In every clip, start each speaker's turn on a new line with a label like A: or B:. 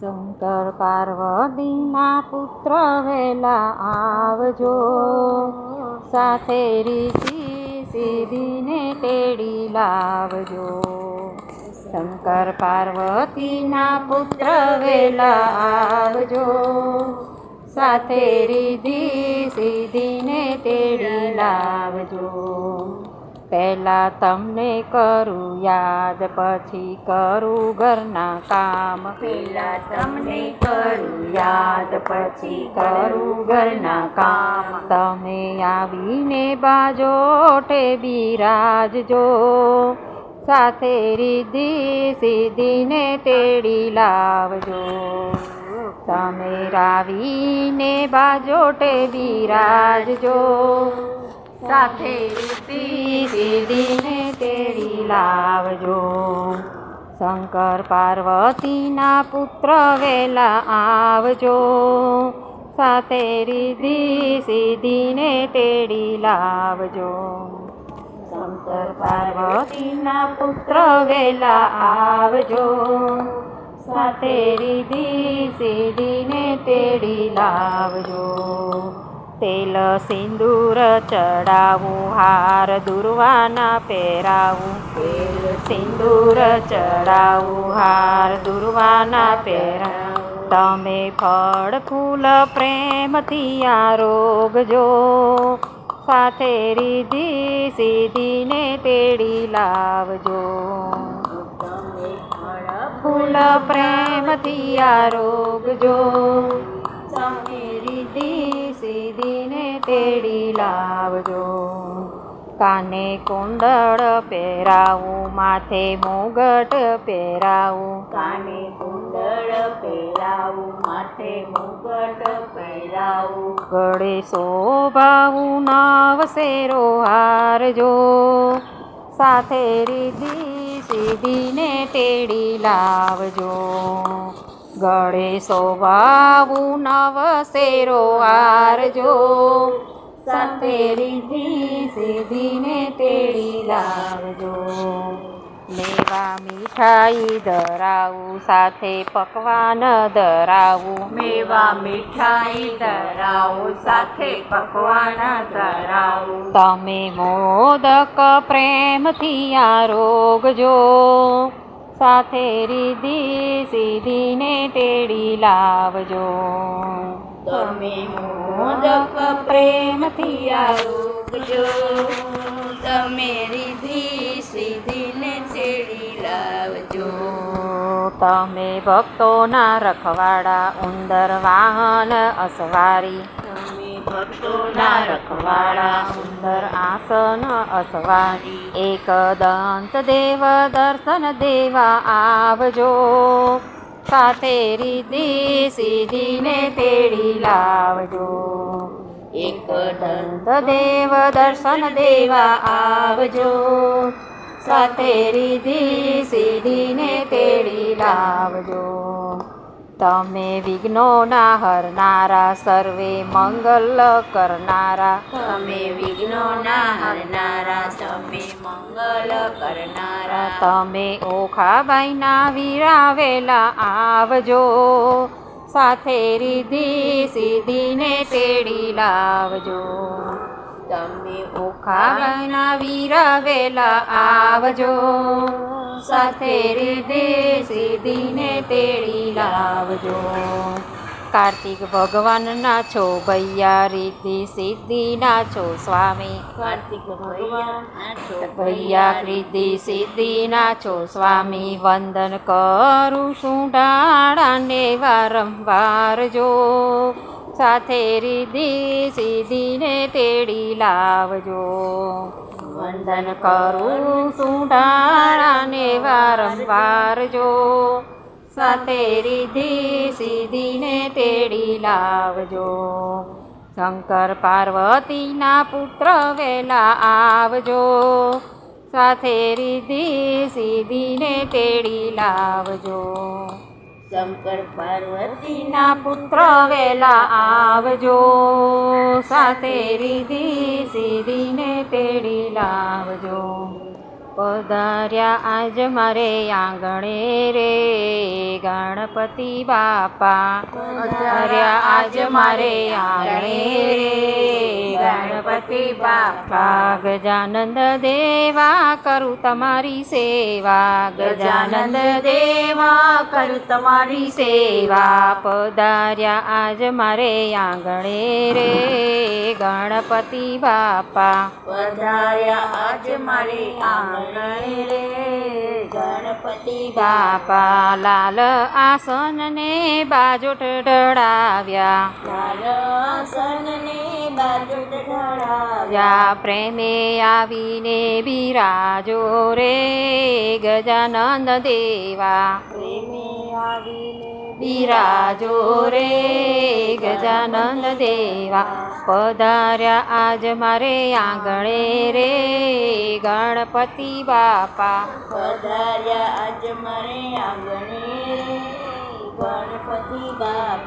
A: શંકર પાર્વતીના પુત્ર વેલા આવજો. સાથે રીતિ સીધીને તેડી લાવજો. શંકર પાર્વતીના પુત્ર વેલા આવજો. સાથે રીધિ સીધીને તેડી લાવજો. પહેલા તમને કરું યાદ પછી કરું ઘરના કામ.
B: પહેલાં તમને કરું યાદ પછી કરું ઘરના કામ.
A: તમે આવીને બાજોટે બિરાજજો. સાથે રીધિ સીધીને તેડી લાવજો. તમે રાવીને બાજોટે બિરાજજો. સાથે સીધીને તેડી લાવજો. શંકર પાર્વતીના પુત્ર વેલા આવજો. સાથે રીધિ તેડી લાવજો. શંકર પાર્વતીના પુત્ર વેલા આવજો. સાથે રીધિ તેડી લાવજો. તેલ સિંદૂર ચડાવું, હાર દુર્વાના પહેરાવું. તેલ સિંદૂર ચડાવું, હાર દુર્વાના પહેરાવું. તમે ફળ, ફૂલ પ્રેમથી આરોગજો. સાથે રીધિ સીધીને તેડી લાવજો.
B: ફળ,
A: ફૂલ પ્રેમથી આરોગજો. તેડી લાવજો. કાને કુંડળ પહેરાવું માથે મુગટ પહેરાવું.
B: કાને કુંડળ પહેરાવું માથે મુગટ પહેરાવું.
A: ગળે શોભાવું નવસેરો હારજો. સાથે રીધી સીધીને તેડી લાવજો. ગળે શોભાવું નવસેરો હારજો સાથે રીધિ સીધીને તેડી લાવજો. મેવા મીઠાઈ ધરાવું સાથે પકવાન ધરાવું.
B: મેવા મીઠાઈ ધરાવું સાથે પકવાન ધરાવું.
A: તમે મોદક પ્રેમથી આરોગજો સાથે રીધિ સીધીને તેડી લાવજો.
B: તમે મોદક પ્રેમથી આવજો. તમે રીધિ સીધીને તેડી લાવજો.
A: તમે ભક્તોના રખવાડા ઉંદર વાહન અસવારી
B: ભક્તોના રખવાડા
A: સુંદર આસન અસવારી એક દંત દેવ દર્શન દેવા આવજો સાથે રીતિ સીધીને તેડી લાવજો
B: એક દંત
A: દેવ દર્શન દેવા આવજો સાથે રીધી સીધીને તેડી લાવજો તમે વિઘ્નોના હરનારા સર્વે મંગલ કરનારા.
B: તમે વિઘ્નોના હરનારા તમે મંગલ કરનારા.
A: તમે ઓખાબાઈના વીરાવેલા આવજો. સાથે રીધિ સીધીને તેડી લાવજો.
B: તમે
A: ઓખાબાઈના વીરાવેલા આવજો. સાથે રીધિ સીધીને તેડી લાવજો. કાર્તિક ભગવાનના છો ભૈયા રીતિ સિદ્ધિના છો સ્વામી.
B: કાર્તિક ભગવાન
A: ભૈયા કૃતિ સિદ્ધિના છો સ્વામી. વંદન કરું છું ડાળાને વારંવાર જો સાથે રીધિ સીધીને તેડી લાવજો. વંદન કરું ડાળાને વારંવાર જો. સાથે રીધિ સીધીને તેડી લાવજો. શંકર પાર્વતીના પુત્ર વેલા આવજો. સાથે રીધિ સીધીને તેડી લાવજો.
B: શંકર પાર્વતી
A: ના પુત્ર વેલા આવજો. સાથે રીધી સીધીને તેડી લાવજો. પધાર્યા આજ મારે આંગણે રે, ગણપતિ બાપા. પધાર્યા આજ મારે આંગણે રે, ગણપતિ બાપા. ગજાનંદ દેવા કરું તમારી સેવા. ગજાનંદ દેવા કરું તમારી સેવા. પધાર્યા આજ મારે આંગણે રે, ગણપતિ બાપા.
B: પધાર્યા આજ મારે આંગણે રે ગણપતિ
A: બાપા લાલ આસન ને બાજુટ ઢળાવ્યા.
B: લાલ આસનને બાજુ ઢળાવ્યા.
A: યા પ્રેમે આવીને બિરાજો રે ગજાનંદ દેવા.
B: પ્રેમે આવીને
A: બિરાજો રે ગજાનંદ દેવા, પધાર્યા આજ મારે આંગણે રે ગણપતિ બાપા.
B: પધાર્યા આજ મારે આંગણે રે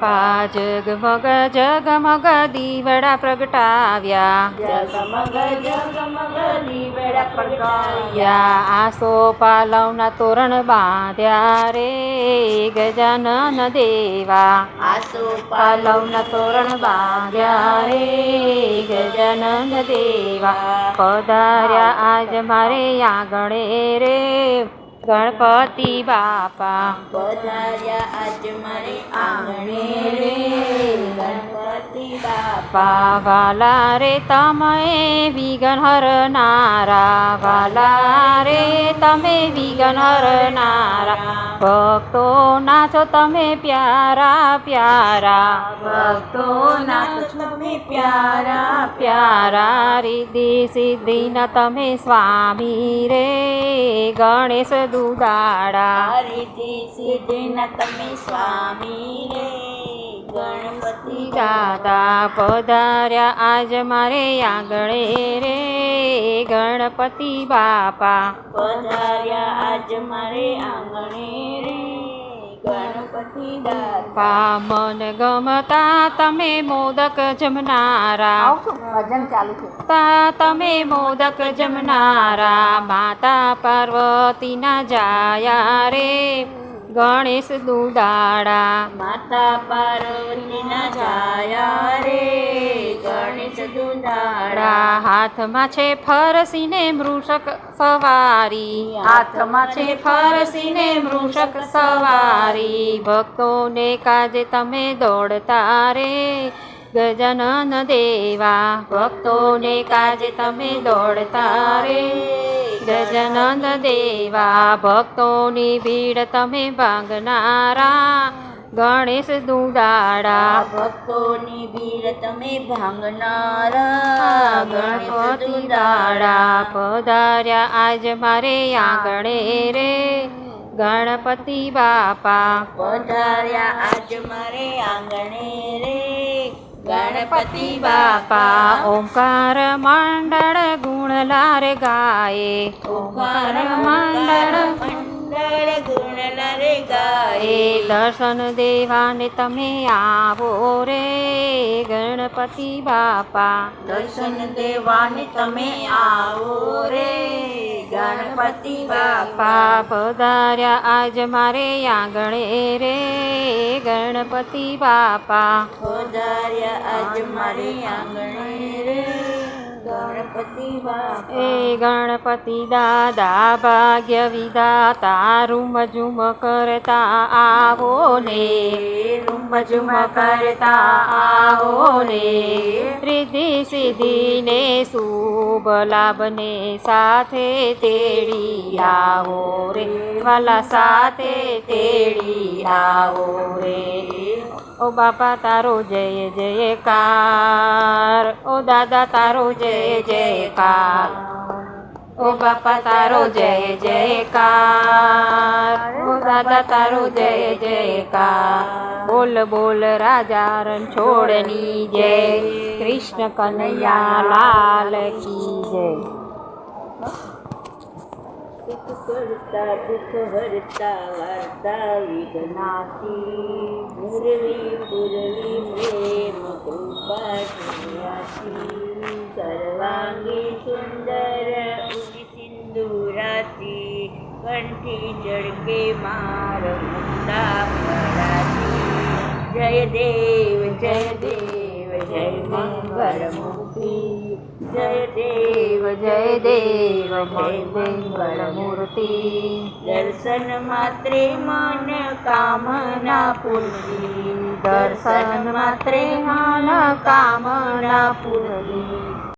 A: પા જગમગ જગમગ દીવડા પ્રગટાવ્યા.
B: જગમગ જગમગ દીવડા પ્રગટાવ્યા.
A: યા આસો પાલવના તોરણ બાંધ્યા રે ગજાનન દેવા.
B: આસો
A: પાલવના તોરણ બાંધ્યા રે ગજાનન દેવા. પધાર્યા આજ મારે આગળે રે. ગણપતિ બાપા.
B: પધાર્યા આજ મારે આંગણે રે ગણપતિ બાપા.
A: વાલા રે તમે વિઘ્ન હરનારા વાલા રે તમે વિઘ્ન હરનારા ભક્તો નાચો તમે પ્યારા પ્યારા. ભક્તો નાચો
B: તમે પ્યારા
A: પ્યારા. રિદ્ધિ સિદ્ધિના તમે સ્વામી રે ગણેશ દુદાડા
B: રીતિ સિદ્ધિના તમે સ્વામી રે ગણપતિ
A: દાદા પધાર્યા આજ મારે આંગણે રે ગણપતિ બાપા.
B: પધાર્યા આજ મારે આંગણે રે
A: પામન ગમતા તમે મોદક જમનારા.
B: ભજન ચાલુ છે.
A: તા તમે મોદક જમનારા. માતા પાર્વતીના જાયા રે. ગણેશ દુદાડા
B: માતા પાર્વતીના જાયા રે ગણેશ
A: દુદાડા હાથમાં છે ફરસીને મૃષક સવારી. હાથમાં છે ફરસીને મૃષક સવારી. ભક્તોને કાજે તમે દોડતા રે. ગજાનન દેવા ભક્તોને કાજે તમે દોડતા રે. ગજનન દેવા ભક્તોની ભીડ તમે ભાંગનારા. ગણેશ દુદાડા
B: ભક્તોની ભીડ તમે ભાંગનારા. ગણેશ
A: ગણપતિ
B: દુધાડા
A: દાડા પધાર્યા આજ મારે આંગણે રે. ગણપતિ બાપા
B: પધાર્યા આજ મારે આંગણે રે. ગણપતિ
A: બાપા ઓંકાર મંડળ ગુણલાર ગાયે. ઓંકાર મંડળ
B: મંડળ ગાય
A: એ દર્શન દેવાને તમે આવો રે ગણપતિ બાપા.
B: દર્શન દેવાને તમે આવો રે ગણપતિ બાપા
A: પધાર્યા આજ મારે આંગણે રે ગણપતિ બાપા.
B: પધાર્યા આજ મારે આંગણે રે
A: એ ગણપતિ દાદા ભાગ્ય વિધાતા રૂમ ઝુમ કરતા આવો ને. રૂમ ઝુમ કરતા આવો ને. રિદ્ધિ સિદ્ધિને શુભ લાભને સાથે તેડી આવો રે. વાલા સાથે તેડી આવો રે. ઓ બાપા તારો જય જયકાર. ઓ દાદા તારો જય જયકાર. ઓ બાપા તારો જય જયકાર. ઓ દાદા તારો જય જયકાર. બોલ બોલ રાજા રણછોડની જય. કૃષ્ણ કનૈયા લાલ કી જય.
B: કરતા દુઃખ હરતા વાર્તા વિઘ્નાથી મુરલી મુરલી, પ્રેમ કૃપા સર્વાંગી સુંદર ઉડી સિંદુરા કંઠી ચડકે માર મુક્તા પરાતી જય દેવ જય
A: દેવ જય દેવ મંગળ મૂર્તિ
B: દર્શન માત્રે મન કામના પૂર્તિ.
A: દર્શન માત્રે મન કામના પૂર્તિ.